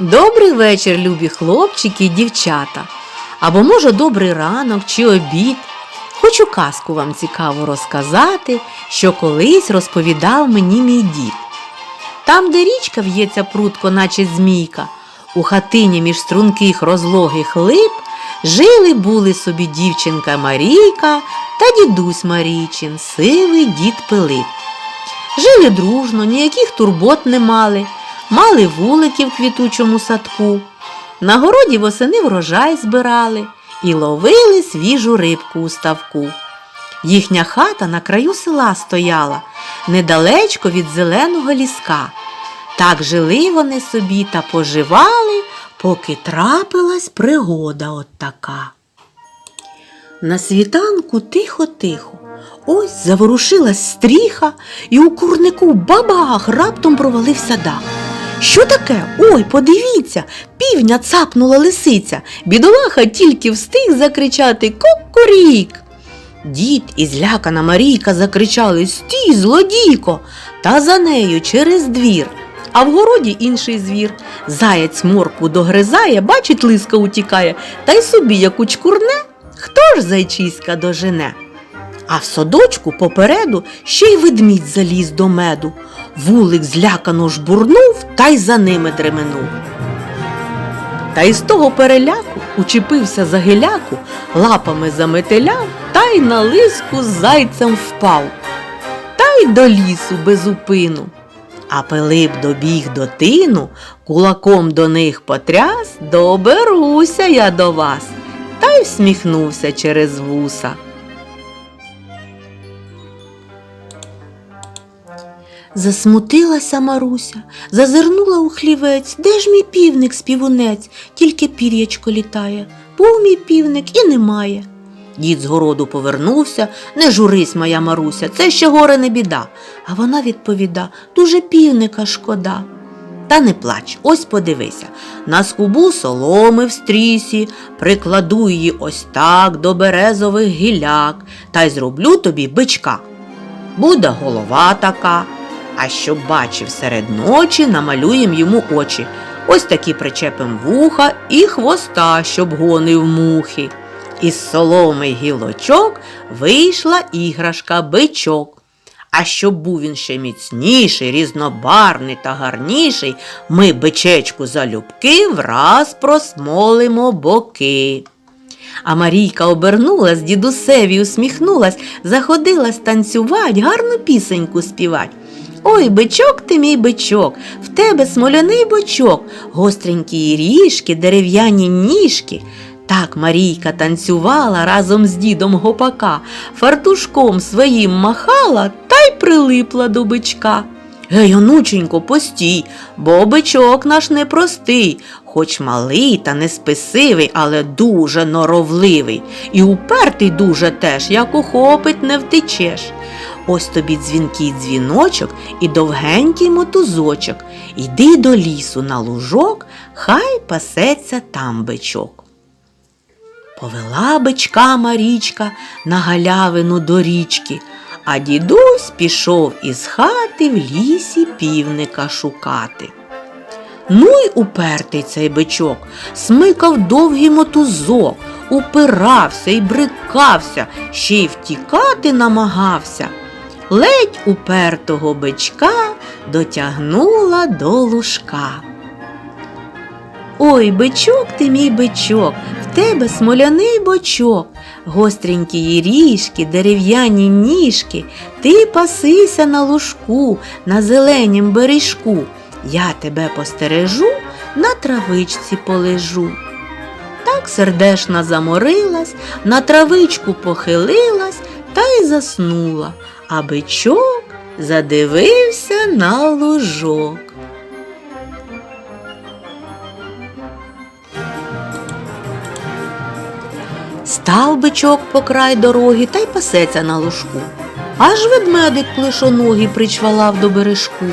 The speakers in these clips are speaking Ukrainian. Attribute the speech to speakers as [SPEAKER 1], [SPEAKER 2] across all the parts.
[SPEAKER 1] Добрий вечір, любі хлопчики і дівчата. Або, може, добрий ранок чи обід. Хочу казку вам цікаво розказати, що колись розповідав мені мій дід. Там, де річка в'ється прутко, наче змійка, у хатині між струнких розлогих лип жили були собі дівчинка Марійка та дідусь Марійчин, сивий дід Пилип. Жили дружно, ніяких турбот не мали, мали вулики в квітучому садку. На городі восени врожай збирали і ловили свіжу рибку у ставку. Їхня хата на краю села стояла, недалечко від зеленого ліска. Так жили вони собі та поживали, поки трапилась пригода от така. На світанку тихо-тихо. Ось заворушилась стріха, і у курнику бабах раптом провалився дах. Що таке? Ой, подивіться, півня цапнула лисиця. Бідолаха тільки встиг закричати Кукурік. Дід і злякана Марійка закричали Стій, злодійко! Та за нею через двір. А в городі інший звір. Заяць морку догризає, бачить, лиска утікає, та й собі як учкурне, хто ж зайчиська дожене? А в садочку попереду ще й ведмідь заліз до меду. Вулик злякано жбурнув та й за ними дременув. Та із того переляку учепився за гиляку, лапами заметеляв та й на лиску з зайцем впав, та й до лісу без упину. А Пилип добіг до тину, кулаком до них потряс, доберуся я до вас, та й всміхнувся через вуса. Засмутилася Маруся, зазирнула у хлівець, де ж мій півник співунець, тільки пір'ячко літає. Був мій півник і немає. Дід з городу повернувся, не журись, моя Маруся, це ще горе не біда. А вона відповіда дуже півника шкода. Та не плач, ось подивися. На скубу соломи в стрісі, прикладу її ось так до березових гіляк, та й зроблю тобі бичка. Буде голова така, а щоб бачив серед ночі, намалюєм йому очі. Ось такі причепим вуха і хвоста, щоб гонив мухи. Із соломи гілочок вийшла іграшка бичок. А щоб був він ще міцніший, різнобарний та гарніший, ми бичечку залюбки враз просмолимо боки. А Марійка обернулась, дідусеві усміхнулась, заходилась танцювать, гарну пісеньку співать. Ой, бичок ти мій бичок, в тебе смоляний бочок, гостренькі ріжки, дерев'яні ніжки. Так Марійка танцювала разом з дідом гопака, фартушком своїм махала та й прилипла до бичка. Гей, онученько, постій, бо бичок наш непростий, хоч малий та несписивий, але дуже норовливий, і упертий дуже теж, як ухопить, не втечеш. Ось тобі дзвінкий дзвіночок і довгенький мотузочок. Йди до лісу на лужок, хай пасеться там бичок. Повела бичка Марічка на галявину до річки, а дідусь пішов із хати в лісі півника шукати. Ну й упертий цей бичок, смикав довгий мотузок, упирався й брикався, ще й втікати намагався. Ледь упертого бичка дотягнула до лужка. Ой, бичок ти мій бичок, в тебе смоляний бочок, гостренькі ріжки, дерев'яні ніжки, ти пасися на лужку, на зеленім бережку. Я тебе постережу, на травичці полежу. Так сердешна заморилась, на травичку похилилась та й заснула, а бичок задивився на лужок. Став бичок по край дороги та й пасеться на лужку. Аж ведмедик клишоногий причвалав до бережку.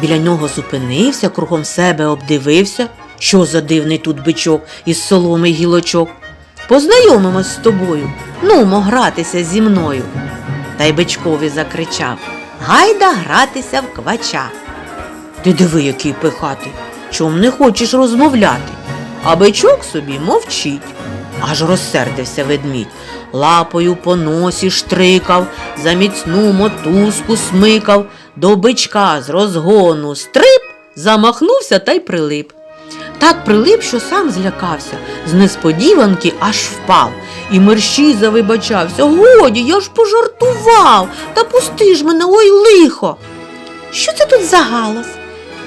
[SPEAKER 1] Біля нього зупинився, кругом себе обдивився, що за дивний тут бичок із соломи гілочок. Познайомимось з тобою, нумо гратися зі мною. Та й бичкові закричав Гайда гратися в квача. Ти диви, який пихатий. чом не хочеш розмовляти? А бичок собі мовчить. Аж розсердився ведмідь. Лапою по носі штрикав, за міцну мотузку смикав, до бичка з розгону стрип, замахнувся та й прилип. Так прилип, що сам злякався, з несподіванки аж впав. І мерщій завибачався. Годі, я ж пожартував, та пусти ж мене, ой лихо. Що це тут за галас?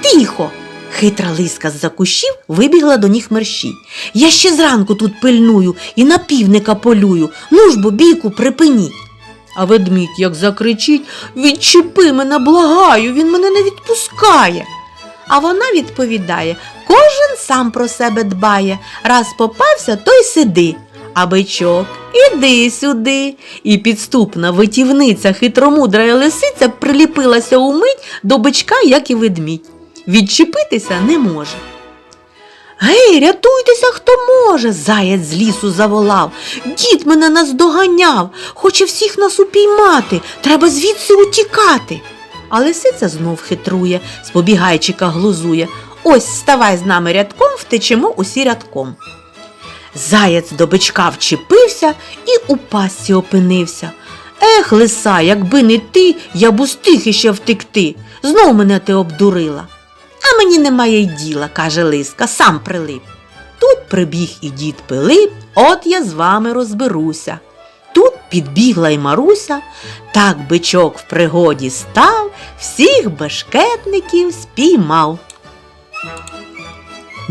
[SPEAKER 1] Тихо. Хитра лиска з-за кущів вибігла до них мерщій. Я ще зранку тут пильную і на півника полюю. Ну ж бо бійку припиніть. А ведмідь як закричить Відчепи мене, благаю, він мене не відпускає. А вона відповідає Кожен сам про себе дбає. Раз попався, то й сиди. А бичок, іди сюди. І підступна витівниця хитромудра лисиця приліпилася умить до бичка, як і ведмідь. Відчепитися не може. Гей, рятуйтеся, хто може. Заяць з лісу заволав. Дід мене наздоганяв, хоче всіх нас упіймати. Треба звідси утікати. А лисиця знов хитрує, з побігайчика глузує. Ось ставай з нами рядком, втечемо усі рядком. Заяць до бичка вчепився і у пастці опинився. Ех, лиса, якби не ти, я б устиг іще втекти. Знов мене ти обдурила. А мені немає й діла, каже лиска, сам прилип. Тут прибіг і дід Пилип, от я з вами розберуся. Тут підбігла й Маруся, так бичок в пригоді став, всіх бешкетників спіймав.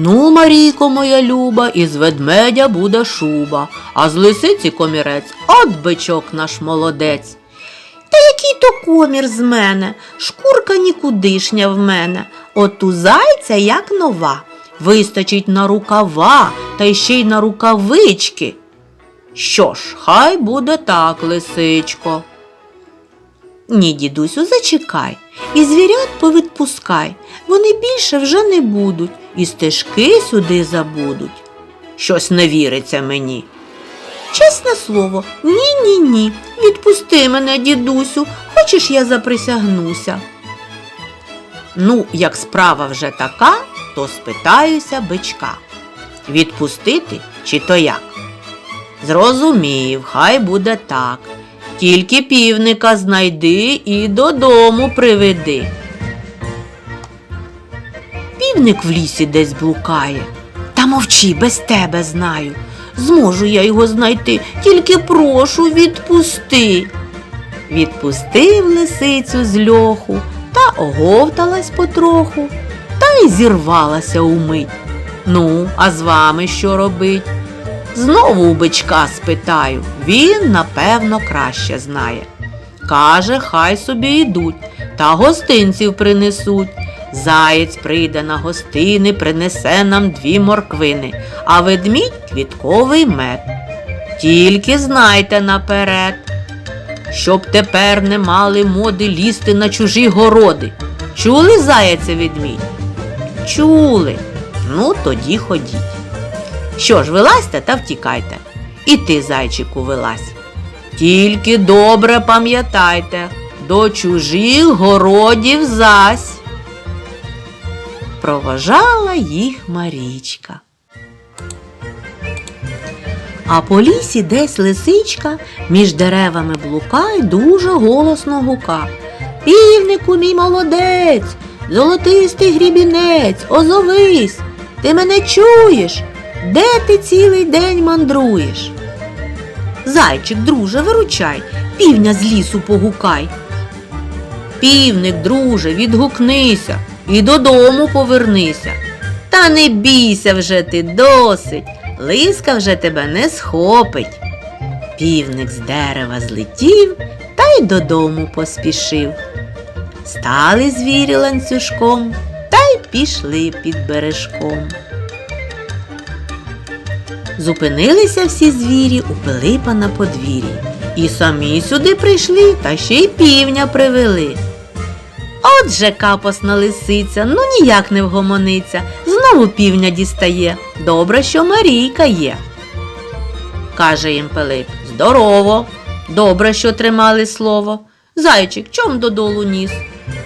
[SPEAKER 1] Ну, Марійко, моя люба, із ведмедя буде шуба, а з лисиці комірець, от бичок наш молодець. Та який то комір з мене, шкурка нікудишня в мене, от у зайця як нова, вистачить на рукава та ще й на рукавички. Що ж, хай буде так, лисичко. Ні, дідусю, зачекай, і звірят повідпускай, вони більше вже не будуть, і стежки сюди забудуть. Щось не віриться мені. Чесне слово, ні, ні, ні. Відпусти мене, дідусю, хочеш я заприсягнуся. Ну, як справа вже така, то спитаюся бичка. Відпустити чи то як? Зрозумів, хай буде так. Тільки півника знайди і додому приведи. Півник в лісі десь блукає. Та мовчи, без тебе знаю. Зможу я його знайти, тільки прошу, відпусти. Відпустив лисицю з льоху та оговталась потроху, та й зірвалася умить. Ну, а з вами що робить? Знову у бичка спитаю, він, напевно, краще знає. Каже, хай собі йдуть, та гостинців принесуть. Заєць прийде на гостини, принесе нам дві морквини, а ведмідь квітковий мед. Тільки знайте наперед, щоб тепер не мали моди лізти на чужі городи. Чули заяця ведмідь? Чули. Ну, тоді ходіть. Що ж, вилазьте та втікайте. І ти, зайчику, вилазь. Тільки добре пам'ятайте, до чужих городів зась. Проважала їх Марічка. А по лісі десь лисичка між деревами блука й дуже голосно гука. Півнику, мій молодець, золотистий грібінець, озовись, ти мене чуєш? Де ти цілий день мандруєш? Зайчик, друже, виручай, півня з лісу погукай. Півник, друже, відгукнися і додому повернися. Та не бійся вже ти досить, лиска вже тебе не схопить. Півник з дерева злетів та й додому поспішив. Стали звірі ланцюжком та й пішли під бережком. Зупинилися всі звірі у Пилипа на подвір'ї. І самі сюди прийшли та ще й півня привели. Отже, капосна лисиця, ну ніяк не вгомониться, знову півня дістає. Добре, що Марійка є. Каже їм Пилип, здорово, добре, що тримали слово. Зайчик, чом додолу ніс?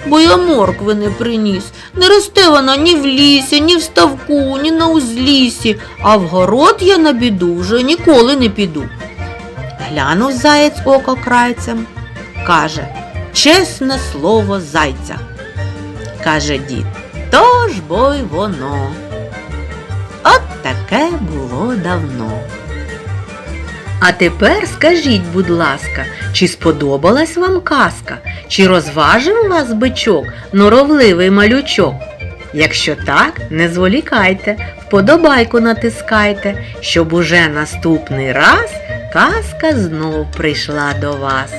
[SPEAKER 1] Бо я моркви не приніс. Не росте вона ні в лісі, ні в ставку, ні на узлісі, а в город я на біду вже ніколи не піду. Глянув заєць око крайцем, каже, чесне слово зайця. Каже дід, то ж бо й воно. От таке було давно. А тепер скажіть, будь ласка, чи сподобалась вам казка, чи розважив вас бичок, норовливий малючок? Якщо так, не зволікайте, вподобайку натискайте, щоб уже наступний раз казка знов прийшла до вас.